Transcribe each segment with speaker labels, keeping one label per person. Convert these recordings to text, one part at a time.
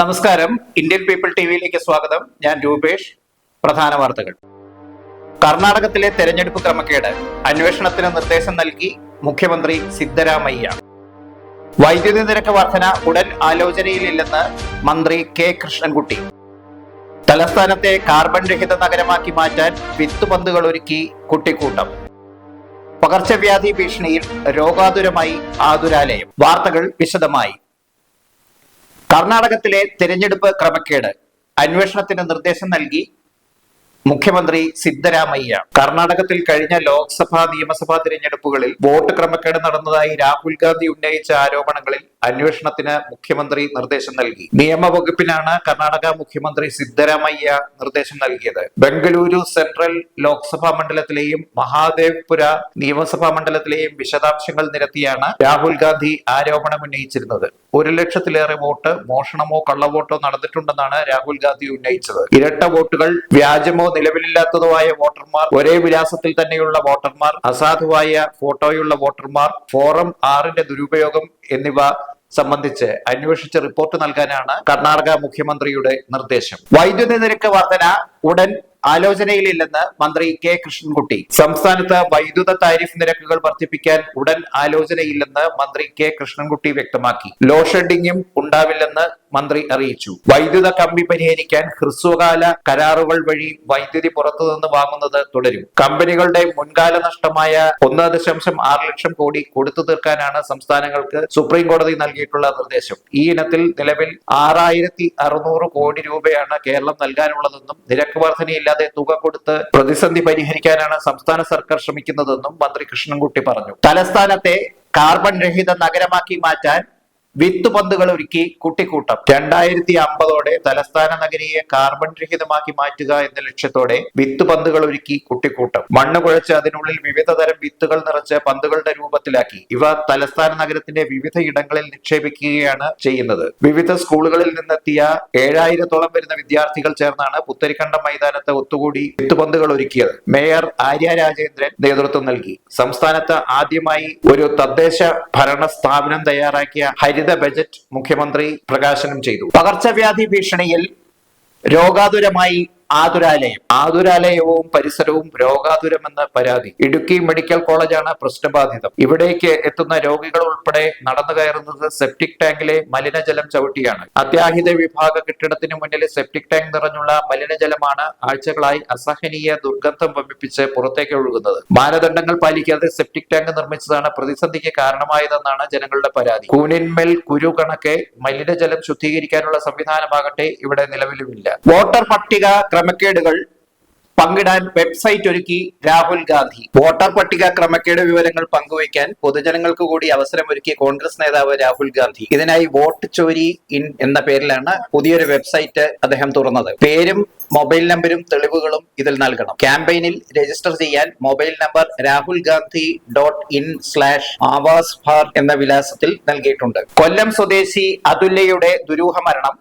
Speaker 1: നമസ്കാരം. Indian people T വിയിലേക്ക് സ്വാഗതം. ഞാൻ രൂപേഷ്. പ്രധാന വാർത്തകൾ. കർണാടകത്തിലെ തെരഞ്ഞെടുപ്പ് ക്രമക്കേട്. അന്വേഷണത്തിന് നിർദ്ദേശം നൽകി മുഖ്യമന്ത്രി സിദ്ധരാമയ്യ. വൈദ്യുതി നിരക്ക് വർധന ഉടൻ ആലോചനയിലില്ലെന്ന് മന്ത്രി കെ കൃഷ്ണൻകുട്ടി. തലസ്ഥാനത്തെ കാർബൺ രഹിത നഗരമാക്കി മാറ്റാൻ വിത്തുപന്തുകൾ ഒരുക്കി കുട്ടിക്കൂട്ടം. പകർച്ചവ്യാധി ഭീഷണിയിൽ രോഗാതുരമായി ആതുരാലയം. വാർത്തകൾ വിശദമായി. കർണാടകത്തിലെ തിരഞ്ഞെടുപ്പ് ക്രമക്കേട്. അന്വേഷണത്തിന് നിർദ്ദേശം നൽകി മുഖ്യമന്ത്രി സിദ്ധരാമയ്യ. കർണാടകത്തിൽ കഴിഞ്ഞ ലോക്സഭാ നിയമസഭാ തിരഞ്ഞെടുപ്പുകളിൽ വോട്ട് ക്രമക്കേട് നടന്നതായി രാഹുൽ ഗാന്ധി ഉന്നയിച്ച ആരോപണങ്ങളിൽ അന്വേഷണത്തിന് മുഖ്യമന്ത്രി നിർദ്ദേശം നൽകി. നിയമവകുപ്പിനാണ് കർണാടക മുഖ്യമന്ത്രി സിദ്ധരാമയ്യ നിർദ്ദേശം നൽകിയത്. ബംഗളൂരു സെൻട്രൽ ലോക്സഭാ മണ്ഡലത്തിലെയും മഹാദേവ്പുര നിയമസഭാ മണ്ഡലത്തിലെയും വിശദാംശങ്ങൾ നിരത്തിയാണ് രാഹുൽ ഗാന്ധി ആരോപണം ഉന്നയിച്ചിരുന്നത്. ഒരു ലക്ഷത്തിലേറെ വോട്ട് മോഷണമോ കള്ളവോട്ടോ നടന്നിട്ടുണ്ടെന്നാണ് രാഹുൽ ഗാന്ധി ഉന്നയിച്ചത്. ഇരട്ട വോട്ടുകൾ വ്യാജമോ നിലവിലില്ലാത്തതോ ആയ വോട്ടർമാർ ഒരേ വിലാസത്തിൽ തന്നെയുള്ള വോട്ടർമാർ അസാധുവായ ഫോട്ടോയുള്ള വോട്ടർമാർ ഫോറം ആറിന്റെ ദുരുപയോഗം എന്നിവ സംബന്ധിച്ച് അന്വേഷിച്ച് റിപ്പോർട്ട് നൽകാനാണ് കർണാടക മുഖ്യമന്ത്രിയുടെ നിർദ്ദേശം. വൈദ്യുതി നിരക്ക് വർധന ഉടൻ ആലോചനയിലില്ലെന്ന് മന്ത്രി കെ കൃഷ്ണൻകുട്ടി. സംസ്ഥാനത്ത് വൈദ്യുത താരിഫ് നിരക്കുകൾ വർദ്ധിപ്പിക്കാൻ ഉടൻ ആലോചനയില്ലെന്ന് മന്ത്രി കെ കൃഷ്ണൻകുട്ടി വ്യക്തമാക്കി. ലോഡ് ഷെഡിംഗും ഉണ്ടാവില്ലെന്ന് മന്ത്രി അറിയിച്ചു. വൈദ്യുത കമ്പി പരിഹരിക്കാൻ ഹ്രസ്വകാല കരാറുകൾ വഴി വൈദ്യുതി പുറത്തുനിന്ന് വാങ്ങുന്നത് തുടരും. കമ്പനികളുടെ മുൻകാല നഷ്ടമായ ഒന്ന് ദശാംശം ആറ് ലക്ഷം കോടി കൊടുത്തു തീർക്കാനാണ് സംസ്ഥാനങ്ങൾക്ക് സുപ്രീം കോടതി നൽകിയിട്ടുള്ള നിർദ്ദേശം. ഈ ഇനത്തിൽ നിലവിൽ ആറായിരത്തി കോടി രൂപയാണ് കേരളം നൽകാനുള്ളതെന്നും നിരക്ക് വർധനയില്ലാതെ തുക കൊടുത്ത് പ്രതിസന്ധി പരിഹരിക്കാനാണ് സംസ്ഥാന സർക്കാർ ശ്രമിക്കുന്നതെന്നും മന്ത്രി കൃഷ്ണൻകുട്ടി പറഞ്ഞു. തലസ്ഥാനത്തെ കാർബൺ രഹിത നഗരമാക്കി മാറ്റാൻ വിത്തുപന്തുകൾ ഒരുക്കി കുട്ടിക്കൂട്ടം. രണ്ടായിരത്തി അമ്പതോടെ തലസ്ഥാന നഗരിയെ കാർബൺ രഹിതമാക്കി മാറ്റുക എന്ന ലക്ഷ്യത്തോടെ വിത്ത് പന്തുകൾ ഒരുക്കി കുട്ടിക്കൂട്ടം. മണ്ണ് കുഴച്ച് അതിനുള്ളിൽ വിവിധ തരം വിത്തുകൾ നിറച്ച് പന്തുകളുടെ രൂപത്തിലാക്കി. ഇവ തലസ്ഥാന നഗരത്തിന്റെ വിവിധ ഇടങ്ങളിൽ നിക്ഷേപിക്കുകയാണ് ചെയ്യുന്നത്. വിവിധ സ്കൂളുകളിൽ നിന്നെത്തിയ ഏഴായിരത്തോളം വരുന്ന വിദ്യാർത്ഥികൾ ചേർന്നാണ് പുത്തരിക്കണ്ടം മൈതാനത്ത് ഒത്തുകൂടി വിത്ത് പന്തുകൾ ഒരുക്കിയത്. മേയർ ആര്യ രാജേന്ദ്രൻ നേതൃത്വം നൽകി. സംസ്ഥാനത്ത് ആദ്യമായി ഒരു തദ്ദേശ ഭരണ സ്ഥാപനം തയ്യാറാക്കിയ ഹരിത ബജറ്റ് മുഖ്യമന്ത്രി പ്രകാശനം ചെയ്തു. പകർച്ചവ്യാധി ഭീഷണിയിൽ രോഗാതുരമായി ആതുരാലയം. ആതുരാലയവും പരിസരവും രോഗാതുരമെന്ന് പരാതി. ഇടുക്കി മെഡിക്കൽ കോളേജാണ് പ്രശ്നബാധിതം. ഇവിടേക്ക് എത്തുന്ന രോഗികൾ ഉൾപ്പെടെ നടന്നു കയറുന്നത് സെപ്റ്റിക് ടാങ്കിലെ മലിനജലം ചവിട്ടിയാണ്. അത്യാഹിത വിഭാഗ കെട്ടിടത്തിന് മുന്നിൽ സെപ്റ്റിക് ടാങ്ക് നിറഞ്ഞുള്ള മലിനജലമാണ് ആഴ്ചകളായി അസഹനീയ ദുർഗന്ധം വമിപ്പിച്ച് പുറത്തേക്ക് ഒഴുകുന്നത്. മാനദണ്ഡങ്ങൾ പാലിക്കാതെ സെപ്റ്റിക് ടാങ്ക് നിർമ്മിച്ചതാണ് പ്രതിസന്ധിക്ക് കാരണമായതെന്നാണ് ജനങ്ങളുടെ പരാതി. കൂനിന്മേൽ കുരു കണക്കെ മലിനജലം ശുദ്ധീകരിക്കാനുള്ള സംവിധാനമാകട്ടെ ഇവിടെ നിലവിലുമില്ല. വോട്ടർ പട്ടിക ക്രമക്കേടുകൾ പങ്കിടാൻ വെബ്സൈറ്റ് ഒരുക്കി രാഹുൽ ഗാന്ധി. വോട്ടർ പട്ടിക ക്രമക്കേട് വിവരങ്ങൾ പങ്കുവയ്ക്കാൻ പൊതുജനങ്ങൾക്ക് കൂടി അവസരം ഒരുക്കിയ കോൺഗ്രസ് നേതാവ് രാഹുൽ ഗാന്ധി. ഇതിനായി വോട്ട് ചോരി ഇൻ എന്ന പേരിലാണ് പുതിയൊരു വെബ്സൈറ്റ് അദ്ദേഹം തുറന്നത്. പേരും മൊബൈൽ നമ്പരും തെളിവുകളും ഇതിൽ നൽകണം. ക്യാമ്പയിനിൽ രജിസ്റ്റർ ചെയ്യാൻ mobile number Rahul Gandhi dot in slash Awas ഭാർ എന്ന വിലാസത്തിൽ നൽകിയിട്ടുണ്ട്. കൊല്ലം സ്വദേശി അതുല്യയുടെ ദുരൂഹ മരണം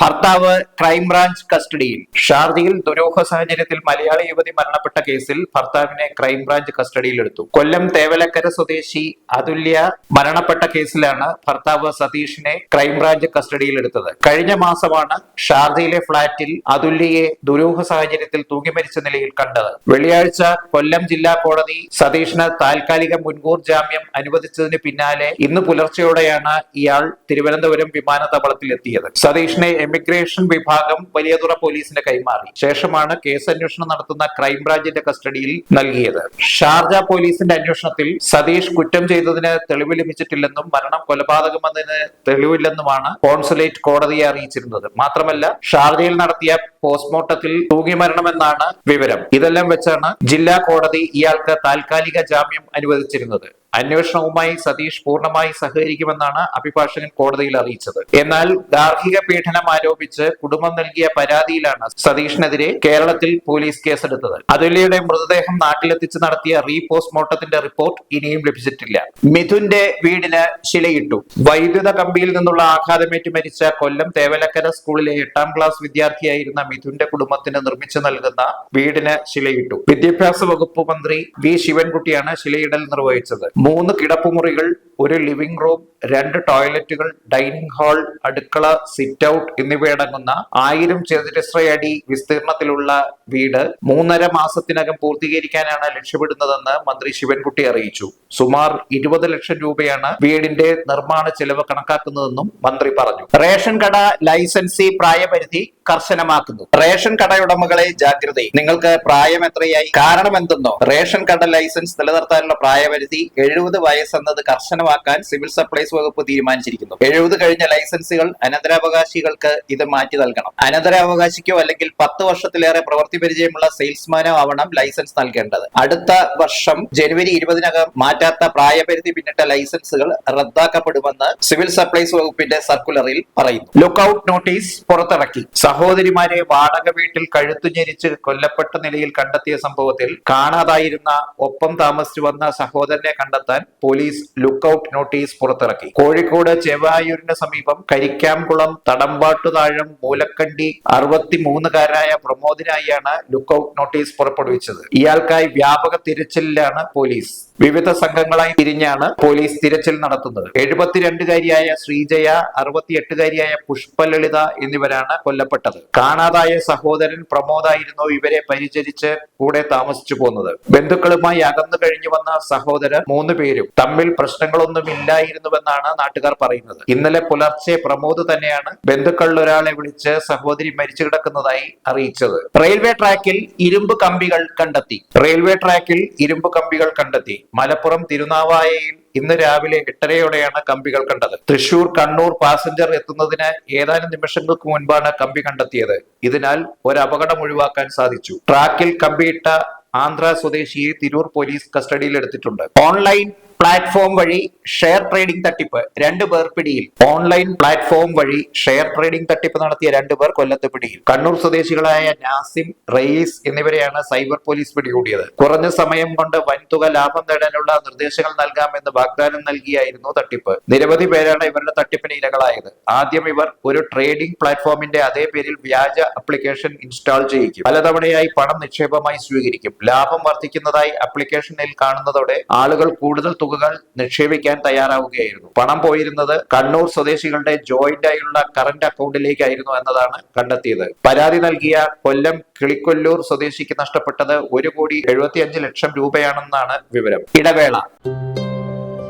Speaker 1: ഭർത്താവ് ക്രൈംബ്രാഞ്ച് കസ്റ്റഡിയിൽ. ഷാർജയിൽ ദുരൂഹ സാഹചര്യത്തിൽ മലയാളി യുവതി മരണപ്പെട്ട കേസിൽ ഭർത്താവിനെ ക്രൈംബ്രാഞ്ച് കസ്റ്റഡിയിലെടുത്തു. കൊല്ലം തേവലക്കര സ്വദേശി അതുല്യ മരണപ്പെട്ട കേസിലാണ് ഭർത്താവ് സതീഷിനെ ക്രൈംബ്രാഞ്ച് കസ്റ്റഡിയിലെടുത്തത്. കഴിഞ്ഞ മാസമാണ് ഷാർജയിലെ ഫ്ളാറ്റിൽ അതുല്യയെ ദുരൂഹ സാഹചര്യത്തിൽ തൂങ്ങി മരിച്ച നിലയിൽ കണ്ടത്. വെള്ളിയാഴ്ച കൊല്ലം ജില്ലാ കോടതി സതീഷിന് താൽക്കാലിക മുൻകൂർ ജാമ്യം അനുവദിച്ചതിന് പിന്നാലെ ഇന്ന് പുലർച്ചെയോടെയാണ് ഇയാൾ തിരുവനന്തപുരം വിമാനത്താവളത്തിൽ എത്തിയത് സതീഷിനെ എമിഗ്രേഷൻ വിഭാഗം വലിയതുറ പോലീസിന്റെ കൈമാറി. ശേഷമാണ് കേസ് അന്വേഷണം നടത്തുന്ന ക്രൈംബ്രാഞ്ചിന്റെ കസ്റ്റഡിയിൽ നൽകിയത്. ഷാർജ പോലീസിന്റെ അന്വേഷണത്തിൽ സതീഷ് കുറ്റം ചെയ്തതിന് തെളിവ് ലഭിച്ചിട്ടില്ലെന്നും മരണം കൊലപാതകമെന്നതിന് തെളിവില്ലെന്നുമാണ് കോൺസുലേറ്റ് കോടതിയെ അറിയിച്ചിരുന്നത്. മാത്രമല്ല ഷാർജയിൽ നടത്തിയ പോസ്റ്റ്മോർട്ടത്തിൽ തൂങ്ങി മരണമെന്നാണ് വിവരം. ഇതെല്ലാം വെച്ചാണ് ജില്ലാ കോടതി ഇയാൾക്ക് താൽക്കാലിക ജാമ്യം അനുവദിച്ചിരുന്നത്. അന്വേഷണവുമായി സതീഷ് പൂർണമായി സഹകരിക്കുമെന്നാണ് അഭിഭാഷകൻ കോടതിയിൽ അറിയിച്ചത്. എന്നാൽ ഗാർഹിക പീഡനം ആരോപിച്ച് കുടുംബം നൽകിയ പരാതിയിലാണ് സതീഷിനെതിരെ കേരളത്തിൽ പോലീസ് കേസെടുത്തത്. അതുല്യയുടെ മൃതദേഹം നാട്ടിലെത്തിച്ച് നടത്തിയ റീ പോസ്റ്റ്മോർട്ടത്തിന്റെ റിപ്പോർട്ട് ഇനിയും ലഭിച്ചിട്ടില്ല. മിഥുന്റെ വീടിന് ശിലയിട്ടു. വൈദ്യുത കമ്പിയിൽ നിന്നുള്ള ആഘാതമേറ്റ് മരിച്ച കൊല്ലം തേവലക്കര സ്കൂളിലെ എട്ടാം ക്ലാസ് വിദ്യാർത്ഥിയായിരുന്ന മിഥുന്റെ കുടുംബത്തിന് നിർമ്മിച്ചു നൽകുന്ന വീടിന് ശിലയിട്ടു. വിദ്യാഭ്യാസ വകുപ്പ് മന്ത്രി വി. ശിവൻകുട്ടിയാണ് ശിലയിടൽ നിർവഹിച്ചത്. മൂന്ന് കിടപ്പുമുറികൾ ഒരു ലിവിംഗ് റൂം രണ്ട് ടോയ്ലറ്റുകൾ ഡൈനിങ് ഹാൾ അടുക്കള സിറ്റ് ഔട്ട് എന്നിവയടങ്ങുന്ന ആയിരം ചതുരശ്ര അടി വിസ്തീർണത്തിലുള്ള വീട് മൂന്നര മാസത്തിനകം പൂർത്തീകരിക്കാനാണ് ലക്ഷ്യമിടുന്നതെന്ന് മന്ത്രി ശിവൻകുട്ടി അറിയിച്ചു. സുമാർ ഇരുപത് ലക്ഷം രൂപയാണ് വീടിന്റെ നിർമ്മാണ ചെലവ് കണക്കാക്കുന്നതെന്നും മന്ത്രി പറഞ്ഞു. റേഷൻ കട ലൈസൻസി പ്രായപരിധി കർശനമാക്കുന്നു. റേഷൻ കടയുടമകളെ ജാഗ്രത നിങ്ങൾക്ക് പ്രായം എത്രയായി? കാരണം എന്തെന്നോ? റേഷൻ കട ലൈസൻസ് നിലനിർത്താനുള്ള പ്രായപരിധി എഴുപത് വയസ്സെന്നത് കർശനമാക്കാൻ സിവിൽ സപ്ലൈസ് വകുപ്പ് തീരുമാനിച്ചിരിക്കുന്നു. എഴുപത് കഴിഞ്ഞ ലൈസൻസുകൾ അനന്തരാവകാശികൾക്ക് ഇത് മാറ്റി നൽകണം. അനന്തരാവകാശിക്കോ അല്ലെങ്കിൽ പത്ത് വർഷത്തിലേറെ പ്രവൃത്തി പരിചയമുള്ള സെയിൽസ്മാനോ ആവണം ലൈസൻസ് നൽകേണ്ടത്. അടുത്ത വർഷം ജനുവരി ഇരുപതിനകം മാറ്റാത്ത പ്രായപരിധി പിന്നിട്ട ലൈസൻസുകൾ റദ്ദാക്കപ്പെടുമെന്ന് സിവിൽ സപ്ലൈസ് വകുപ്പിന്റെ സർക്കുലറിൽ പറയുന്നു. ലുക്കൌട്ട് നോട്ടീസ് പുറത്തിറക്കി. സഹോദരിമാരെ വാടക വീട്ടിൽ കഴുത്തു ഞെരിച്ച് കൊല്ലപ്പെട്ട നിലയിൽ കണ്ടെത്തിയ സംഭവത്തിൽ കാണാതായിരുന്ന ഒപ്പം താമസിച്ചു വന്ന സഹോദരനെ കണ്ടെത്താൻ പോലീസ് ലുക്കൌട്ട് നോട്ടീസ് പുറത്തിറക്കി. കോഴിക്കോട് ചെവായൂരിന് സമീപം കരിക്കാംകുളം തടമ്പാട്ടുതാഴം മൂലക്കണ്ടി അറുപത്തിമൂന്നുകാരനായ പ്രമോദിനായാണ് ലുക്കൌട്ട് നോട്ടീസ് പുറപ്പെടുവിച്ചത്. ഇയാൾക്കായി വ്യാപക തിരച്ചിലിലാണ് പോലീസ്. വിവിധ സംഘങ്ങളായി തിരിഞ്ഞാണ് പോലീസ് തിരച്ചിൽ നടത്തുന്നത്. എഴുപത്തിരണ്ടുകാരിയായ ശ്രീജയ അറുപത്തിയെട്ടുകാരിയായ പുഷ്പലളിത എന്നിവരാണ് കൊല്ലപ്പെട്ടത്. കാണാതായ സഹോദരൻ പ്രമോദായിരുന്നു ഇവരെ പരിചരിച്ച് കൂടെ താമസിച്ചു പോകുന്നത് ബന്ധുക്കളുമായി അകന്നു കഴിഞ്ഞു വന്ന സഹോദരൻ മൂന്ന് പേരും തമ്മിൽ പ്രശ്നങ്ങളൊന്നും ഇല്ലായിരുന്നുവെന്നാണ് നാട്ടുകാർ പറയുന്നത്. ഇന്നലെ പുലർച്ചെ പ്രമോദ് തന്നെയാണ് ബന്ധുക്കളിൽ ഒരാളെ വിളിച്ച് സഹോദരി മരിച്ചു കിടക്കുന്നതായി അറിയിച്ചത്. റെയിൽവേ ട്രാക്കിൽ ഇരുമ്പ് കമ്പികൾ കണ്ടെത്തി. റെയിൽവേ ട്രാക്കിൽ ഇരുമ്പ് കമ്പികൾ കണ്ടെത്തി. മലപ്പുറം തിരുനാവായയിൽ ഇന്ന് രാവിലെ എട്ടരയോടെയാണ് കമ്പികൾ കണ്ടത്. തൃശൂർ കണ്ണൂർ പാസഞ്ചർ എത്തുന്നതിന് ഏതാനും നിമിഷങ്ങൾക്ക് മുൻപാണ് കമ്പി കണ്ടെത്തിയത്. ഇതിനാൽ ഒരു അപകടം ഒഴിവാക്കാൻ സാധിച്ചു. ട്രാക്കിൽ കമ്പിയിട്ട ആന്ധ്ര സ്വദേശിയെ തിരൂർ പോലീസ് കസ്റ്റഡിയിൽ എടുത്തിട്ടുണ്ട്. ഓൺലൈൻ പ്ലാറ്റ്ഫോം വഴി ഷെയർ ട്രേഡിംഗ് തട്ടിപ്പ് രണ്ടു പേർ പിടിയിൽ. ഓൺലൈൻ പ്ലാറ്റ്ഫോം വഴി ഷെയർ ട്രേഡിംഗ് തട്ടിപ്പ് നടത്തിയ രണ്ടു പേർ കൊല്ലത്ത് പിടിയിൽ. കണ്ണൂർ സ്വദേശികളായ നാസിം റയീസ് എന്നിവരെയാണ് സൈബർ പോലീസ് പിടികൂടിയത്. കുറഞ്ഞ സമയം കൊണ്ട് വൻതുക ലാഭം നേടാനുള്ള നിർദ്ദേശങ്ങൾ നൽകാമെന്ന് വാഗ്ദാനം നൽകിയായിരുന്നു തട്ടിപ്പ്. നിരവധി പേരാണ് ഇവരുടെ തട്ടിപ്പിന് ഇരകളായത്. ആദ്യം ഇവർ ഒരു ട്രേഡിംഗ് പ്ലാറ്റ്ഫോമിന്റെ അതേ പേരിൽ വ്യാജ അപ്ലിക്കേഷൻ ഇൻസ്റ്റാൾ ചെയ്യിക്കും. പലതവണയായി പണം നിക്ഷേപമായി സ്വീകരിക്കും. ലാഭം വർദ്ധിക്കുന്നതായി അപ്ലിക്കേഷനിൽ കാണുന്നതോടെ ആളുകൾ കൂടുതൽ തുകകൾ നിക്ഷേപിക്കാൻ തയ്യാറാവുകയായിരുന്നു. പണം പോയിരുന്നത് കണ്ണൂർ സ്വദേശികളുടെ ജോയിന്റ് ആയുള്ള കറന്റ് അക്കൗണ്ടിലേക്കായിരുന്നു എന്നതാണ് കണ്ടെത്തിയത്. പരാതി നൽകിയ കൊല്ലം കിളിക്കൊല്ലൂർ സ്വദേശിക്ക് നഷ്ടപ്പെട്ടത് ഒരു കോടി എഴുപത്തിയഞ്ച് ലക്ഷം രൂപയാണെന്നാണ് വിവരം. ഇടവേള.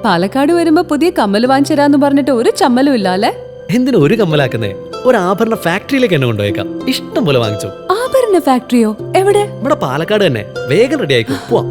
Speaker 2: പാലക്കാട് വരുമ്പോ പുതിയ കമ്മൽ വാങ്ങിച്ചരാന്ന് പറഞ്ഞിട്ട് ഒരു ചമ്മലും ഇല്ല അല്ലെ
Speaker 3: എന്തിനു ഒരു കമ്മലാക്കുന്നേ? ഒരു ആഭരണ ഫാക്ടറിയിലേക്ക് എന്നെ കൊണ്ടുപോയേക്കാം. ഇഷ്ടം പോലെ വാങ്ങിച്ചു.
Speaker 2: ആഭരണ ഫാക്ടറിയോ എവിടെ?
Speaker 3: ഇവിടെ പാലക്കാട് തന്നെ. വേഗം റെഡി ആയിക്കോ. പോവാം.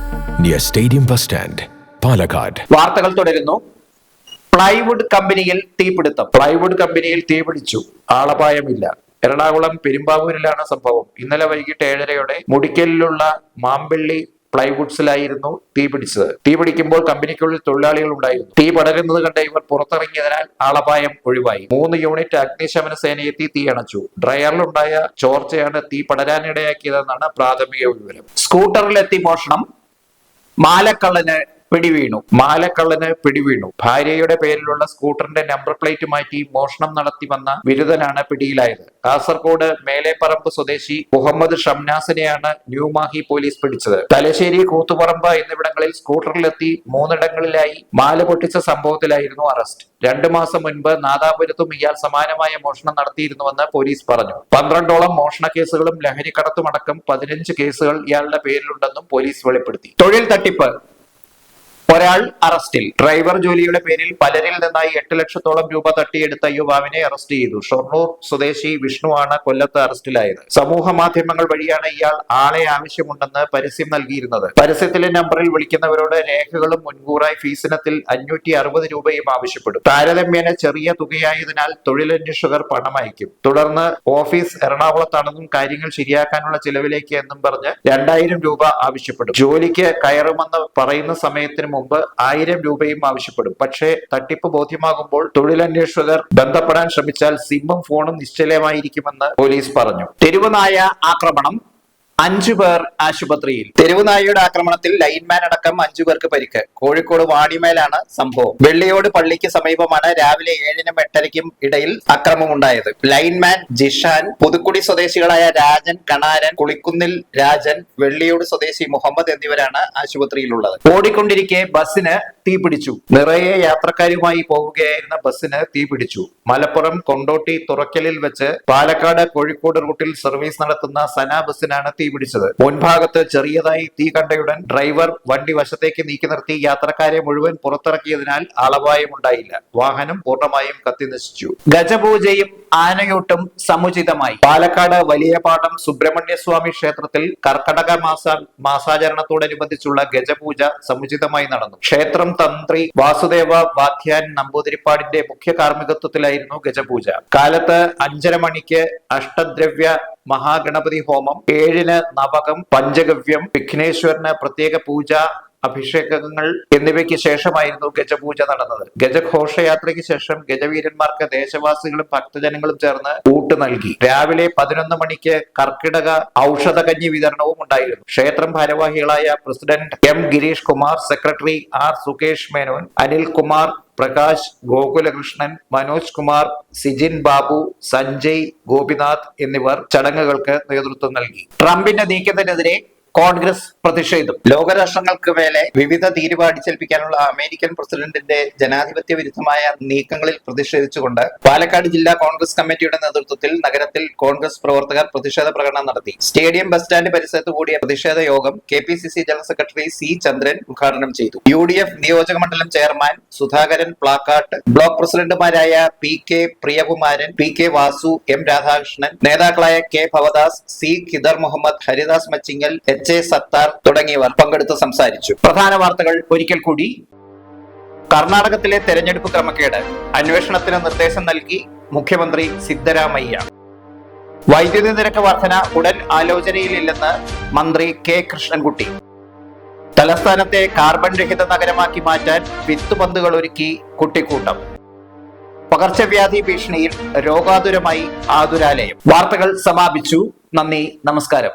Speaker 4: near stadium bus stand Palakkad
Speaker 1: വാർത്തകൾ തുടരുന്നു. പ്ലൈവുഡ് കമ്പനിയിൽ തീപിടുത്തം. പ്ലൈവുഡ് കമ്പനിയിൽ തീപിടിച്ചു. ആളപായമില്ല. എറണാകുളം പെരുമ്പാവൂരിലാണ് സംഭവം. ഇന്നലെ വൈകിട്ട് ഏഴരയോടെ മുടിക്കലിലുള്ള മാമ്പള്ളി പ്ലൈവുഡ്സിലായിരുന്നു തീ പിടിച്ചത് തീ പിടിക്കുമ്പോൾ കമ്പനിക്കുള്ളിൽ തൊഴിലാളികൾ ഉണ്ടായിരുന്നു. തീ പടരുന്നത് കണ്ട ഇവർ പുറത്തിറങ്ങിയതിനാൽ ആളപായം ഒഴിവായി. മൂന്ന് യൂണിറ്റ് അഗ്നിശമന സേനയെത്തി തീ അണച്ചു. ഡ്രയറിലുണ്ടായ ചോർച്ചയാണ് തീ പടരാനിടയാക്കിയതെന്നാണ് പ്രാഥമിക വിവരം. സ്കൂട്ടറിലെത്തി മോഷണം. മാലക്കള്ളന് പിടിവീണു. മാലക്കള്ളന് പിടിവീണു. ഭാര്യയുടെ പേരിലുള്ള സ്കൂട്ടറിന്റെ നമ്പർ പ്ലേറ്റ് മാറ്റി മോഷണം നടത്തി വന്ന ബിരുദനാണ് പിടിയിലായത്. കാസർഗോഡ് മേലേപ്പറമ്പ് സ്വദേശി മുഹമ്മദ് ഷംനാസിനെയാണ് ന്യൂമാഹി പോലീസ് പിടിച്ചത്. തലശ്ശേരി കൂത്തുപറമ്പ് എന്നിവിടങ്ങളിൽ സ്കൂട്ടറിലെത്തി മൂന്നിടങ്ങളിലായി മാല പൊട്ടിച്ച സംഭവത്തിലായിരുന്നു അറസ്റ്റ്. രണ്ടു മാസം മുൻപ് നാദാപുരത്തും ഇയാൾ സമാനമായ മോഷണം നടത്തിയിരുന്നുവെന്ന് പോലീസ് പറഞ്ഞു. പന്ത്രണ്ടോളം മോഷണ കേസുകളും ലഹരിക്കടത്തുമടക്കം പതിനഞ്ച് കേസുകൾ ഇയാളുടെ പേരിലുണ്ടെന്നും പോലീസ് വെളിപ്പെടുത്തി. തൊഴിൽ തട്ടിപ്പ്. ഒരാൾ അറസ്റ്റിൽ. ഡ്രൈവർ ജോലിയുടെ പേരിൽ പലരിൽ നിന്നായി എട്ട് ലക്ഷത്തോളം രൂപ തട്ടിയെടുത്ത യുവാവിനെ അറസ്റ്റ് ചെയ്തു. ഷൊർണൂർ സ്വദേശി വിഷ്ണുവാണ് കൊല്ലത്ത് അറസ്റ്റിലായത്. സമൂഹ മാധ്യമങ്ങൾ വഴിയാണ് ഇയാൾ ആളെ ആവശ്യമുണ്ടെന്ന് പരസ്യം നൽകിയിരുന്നത്. പരസ്യത്തിലെ നമ്പറിൽ വിളിക്കുന്നവരോട് രേഖകളും മുൻകൂറായി ഫീസിനത്തിൽ അഞ്ഞൂറ്റി അറുപത് രൂപയും ആവശ്യപ്പെടും. താരതമ്യേന ചെറിയ തുകയായതിനാൽ തൊഴിലന്വേഷകർ പണം അയക്കും. തുടർന്ന് ഓഫീസ് എറണാകുളത്താണെന്നും കാര്യങ്ങൾ ശരിയാക്കാനുള്ള ചിലവിലേക്ക് എന്നും പറഞ്ഞ് രണ്ടായിരം രൂപ ആവശ്യപ്പെടും. ജോലിക്ക് കയറുമെന്ന് പറയുന്ന സമയത്തിന് മുമ്പ് ആയിരം രൂപയും ആവശ്യപ്പെടും. പക്ഷേ തട്ടിപ്പ് ബോധ്യമാകുമ്പോൾ തൊഴിലന്വേഷകർ ബന്ധപ്പെടാൻ ശ്രമിച്ചാൽ സിമ്മും ഫോണും നിശ്ചലമായിരിക്കുമെന്ന് പോലീസ് പറഞ്ഞു. തെരുവനായ ആക്രമണം അഞ്ചു പേർ ആശുപത്രിയിൽ. തെരുവുനായയുടെ ആക്രമണത്തിൽ ലൈൻമാൻ അടക്കം അഞ്ചു പേർക്ക് പരിക്ക്. കോഴിക്കോട് വാണിമേലാണ് സംഭവം. വെള്ളിയോട് പള്ളിക്ക് സമീപമാണ് രാവിലെ ഏഴിനും എട്ടരയ്ക്കും ഇടയിൽ അക്രമമുണ്ടായത്. ലൈൻമാൻ ജിഷാൻ പുതുക്കുടി സ്വദേശികളായ രാജൻ കണാരൻ കുളിക്കുന്നിൽ രാജൻ വെള്ളിയോട് സ്വദേശി മുഹമ്മദ് എന്നിവരാണ് ആശുപത്രിയിലുള്ളത്. ഓടിക്കൊണ്ടിരിക്കെ ബസ്സിന് തീ പിടിച്ചു. നിറയെ യാത്രക്കാരുമായി പോവുകയായിരുന്ന ബസ്സിന് തീ പിടിച്ചു. മലപ്പുറം കൊണ്ടോട്ടി തുറക്കലിൽ വെച്ച് പാലക്കാട് കോഴിക്കോട് റൂട്ടിൽ സർവീസ് നടത്തുന്ന സന ബസ്സിനാണ് തീപിടിച്ചത് മുൻഭാഗത്ത് ചെറിയതായി തീ കണ്ടയുടൻ ഡ്രൈവർ വണ്ടി വശത്തേക്ക് നീക്കി നിർത്തി യാത്രക്കാരെ മുഴുവൻ പുറത്തിറക്കിയതിനാൽ ആളപായമുണ്ടായില്ല. വാഹനം പൂർണമായും കത്തിനശിച്ചു ഗജപൂജയും ആനയൂട്ടും സമുചിതമായി. പാലക്കാട് വലിയപാടം സുബ്രഹ്മണ്യ സ്വാമി ക്ഷേത്രത്തിൽ കർക്കടക മാസ മാസാചരണത്തോടനുബന്ധിച്ചുള്ള ഗജപൂജ സമുചിതമായി നടന്നു. ക്ഷേത്രം തന്ത്രി വാസുദേവ വാധ്യാൻ നമ്പൂതിരിപ്പാടിന്റെ മുഖ്യ കാർമ്മികത്വത്തിലായിരുന്നു ഗജപൂജ. കാലത്ത് അഞ്ചര മണിക്ക് അഷ്ടദ്രവ്യ മഹാഗണപതി ഹോമം ഏഴിന് നവകം പഞ്ചഗവ്യം വിഘ്നേശ്വരന് പ്രത്യേക പൂജ അഭിഷേകങ്ങൾ എന്നിവയ്ക്ക് ശേഷമായിരുന്നു ഗജപൂജ നടന്നത്. ഗജഘോഷയാത്രയ്ക്ക് ശേഷം ഗജവീരന്മാർക്ക് ദേശവാസികളും ഭക്തജനങ്ങളും ചേർന്ന് ഊട്ട് നൽകി. രാവിലെ പതിനൊന്ന് മണിക്ക് കർക്കിടക ഔഷധകഞ്ഞി വിതരണവും ഉണ്ടായിരുന്നു. ക്ഷേത്രം ഭാരവാഹികളായ president M Girish Kumar secretary R Sukesh Menon Anil Kumar Prakash Gokulakrishnan Manoj Kumar Sijin Babu Sanjay Gopinath എന്നിവർ ചടങ്ങുകൾക്ക് നേതൃത്വം നൽകി. ട്രംപിന്റെ നീക്കത്തിനെതിരെ കോൺഗ്രസ് പ്രതിഷേധം. ലോകരാഷ്ട്രങ്ങൾക്ക് മേലെ വിവിധ തീരുവ അടിച്ചേൽപ്പിക്കാനുള്ള അമേരിക്കൻ പ്രസിഡന്റിന്റെ ജനാധിപത്യ വിരുദ്ധമായ നീക്കങ്ങളിൽ പ്രതിഷേധിച്ചുകൊണ്ട് പാലക്കാട് ജില്ലാ കോൺഗ്രസ് കമ്മിറ്റിയുടെ നേതൃത്വത്തിൽ നഗരത്തിൽ കോൺഗ്രസ് പ്രവർത്തകർ പ്രതിഷേധ പ്രകടനം നടത്തി. സ്റ്റേഡിയം ബസ് സ്റ്റാൻഡ് പരിസരത്ത് കൂടിയ പ്രതിഷേധ യോഗം K P C C general secretary C Chandran ഉദ്ഘാടനം ചെയ്തു. യു ഡി എഫ് നിയോജക മണ്ഡലം ചെയർമാൻ സുധാകരൻ പ്ലാക്കാട്ട് ബ്ലോക്ക് പ്രസിഡന്റുമാരായ P K Priyakumaran P K Vasu M Radhakrishnan നേതാക്കളായ K Bhavadas C Khidar Muhammad Haridas Machingal H A Sathar തുടങ്ങിയവർ പങ്കെടുത്ത് സംസാരിച്ചു. പ്രധാന വാർത്തകൾ ഒരിക്കൽ കൂടി. കർണാടകത്തിലെ തെരഞ്ഞെടുപ്പ് ക്രമക്കേട്. അന്വേഷണത്തിന് നിർദ്ദേശം നൽകി മുഖ്യമന്ത്രി സിദ്ധരാമയ്യ. വൈദ്യുതി നിരക്ക് വർധന ഉടൻ ആലോചനയിലില്ലെന്ന് മന്ത്രി കെ കൃഷ്ണൻകുട്ടി. തലസ്ഥാനത്തെ കാർബൺ രഹിത നഗരമാക്കി മാറ്റാൻ വിത്തുപന്തുകൾ ഒരുക്കി കുട്ടിക്കൂട്ടം. പകർച്ചവ്യാധി ഭീഷണിയിൽ രോഗാതുരമായി ആതുരാലയം. വാർത്തകൾ സമാപിച്ചു. നന്ദി നമസ്കാരം.